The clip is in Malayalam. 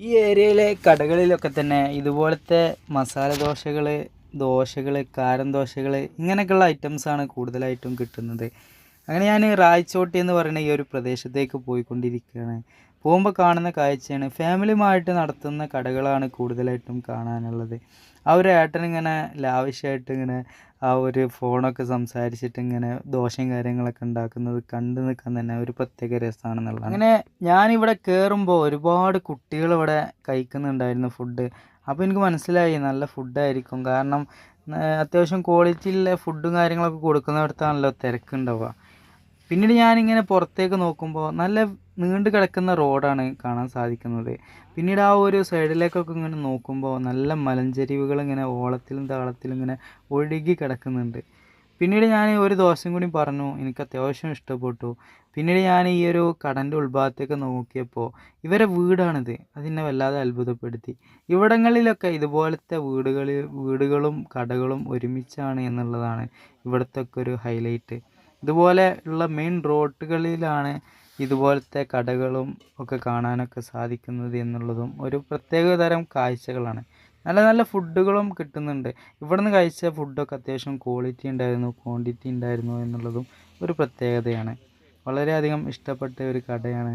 ഈ ഏരിയയിലെ കടകളിലൊക്കെ തന്നെ ഇതുപോലത്തെ മസാല ദോശകൾ ദോശകൾ കാരം ദോശകൾ ഇങ്ങനെയൊക്കെയുള്ള ഐറ്റംസാണ് കൂടുതലായിട്ടും കിട്ടുന്നത്. അങ്ങനെ ഞാൻ റായ്ച്ചോട്ടി എന്ന് പറയുന്ന ഈ ഒരു പ്രദേശത്തേക്ക് പോയിക്കൊണ്ടിരിക്കുകയാണ്. പോകുമ്പോൾ കാണുന്ന കാഴ്ചയാണ്. ഫാമിലിയുമായിട്ട് നടത്തുന്ന കടകളാണ് കൂടുതലായിട്ടും കാണാനുള്ളത്. ആ ഒരു ഏട്ടനിങ്ങനെ ലാവശ്യമായിട്ട് ഇങ്ങനെ ആ ഒരു ഫോണൊക്കെ സംസാരിച്ചിട്ട് ഇങ്ങനെ ദോഷം കാര്യങ്ങളൊക്കെ ഉണ്ടാക്കുന്നത് കണ്ടു നിൽക്കാൻ തന്നെ ഒരു പ്രത്യേക രസമാണെന്നുള്ളത് അങ്ങനെ ഞാനിവിടെ കയറുമ്പോൾ ഒരുപാട് കുട്ടികൾ ഇവിടെ കഴിക്കുന്നുണ്ടായിരുന്നു ഫുഡ് അപ്പോൾ എനിക്ക് മനസ്സിലായി നല്ല ഫുഡായിരിക്കും കാരണം അത്യാവശ്യം ക്വാളിറ്റിയുള്ള ഫുഡും കാര്യങ്ങളൊക്കെ കൊടുക്കുന്നിടത്താണല്ലോ തിരക്കുണ്ടാവുക. പിന്നീട് ഞാനിങ്ങനെ പുറത്തേക്ക് നോക്കുമ്പോൾ നല്ല നീണ്ടു കിടക്കുന്ന റോഡാണ് കാണാൻ സാധിക്കുന്നത്. പിന്നീട് ആ ഒരു സൈഡിലേക്കൊക്കെ ഇങ്ങനെ നോക്കുമ്പോൾ നല്ല മലഞ്ചെരിവുകൾ ഇങ്ങനെ ഓളത്തിലും താളത്തിലും ഇങ്ങനെ ഒഴുകി കിടക്കുന്നുണ്ട്. പിന്നീട് ഞാൻ ഒരു ദോശയും കൂടി പറഞ്ഞു എനിക്ക് അത്യാവശ്യം ഇഷ്ടപ്പെട്ടു. പിന്നീട് ഞാൻ ഈ ഒരു കടന്റെ ഉൾഭാഗത്തേക്ക് നോക്കിയപ്പോൾ ഇവരെ വീടാണിത്. അതിനെ വല്ലാതെ അത്ഭുതപ്പെടുത്തി. ഇവിടങ്ങളിലൊക്കെ ഇതുപോലത്തെ വീടുകളിൽ വീടുകളും കടകളും ഒരുമിച്ചാണ് എന്നുള്ളതാണ് ഇവിടുത്തെ ഒരു ഹൈലൈറ്റ് ഇതുപോലെ ഉള്ള മെയിൻ റോഡുകളിലാണ് ഇതുപോലത്തെ കടകളും ഒക്കെ കാണാനൊക്കെ സാധിക്കുന്നത് എന്നുള്ളതും ഒരു പ്രത്യേക തരം കാഴ്ചകളാണ്. നല്ല നല്ല ഫുഡുകളും കിട്ടുന്നുണ്ട്. ഇവിടെ നിന്ന് കഴിച്ച ഫുഡൊക്കെ അത്യാവശ്യം ക്വാളിറ്റി ഉണ്ടായിരുന്നു ക്വാണ്ടിറ്റി ഉണ്ടായിരുന്നു എന്നുള്ളതും ഒരു പ്രത്യേകതയാണ്. വളരെയധികം ഇഷ്ടപ്പെട്ട ഒരു കടയാണ്.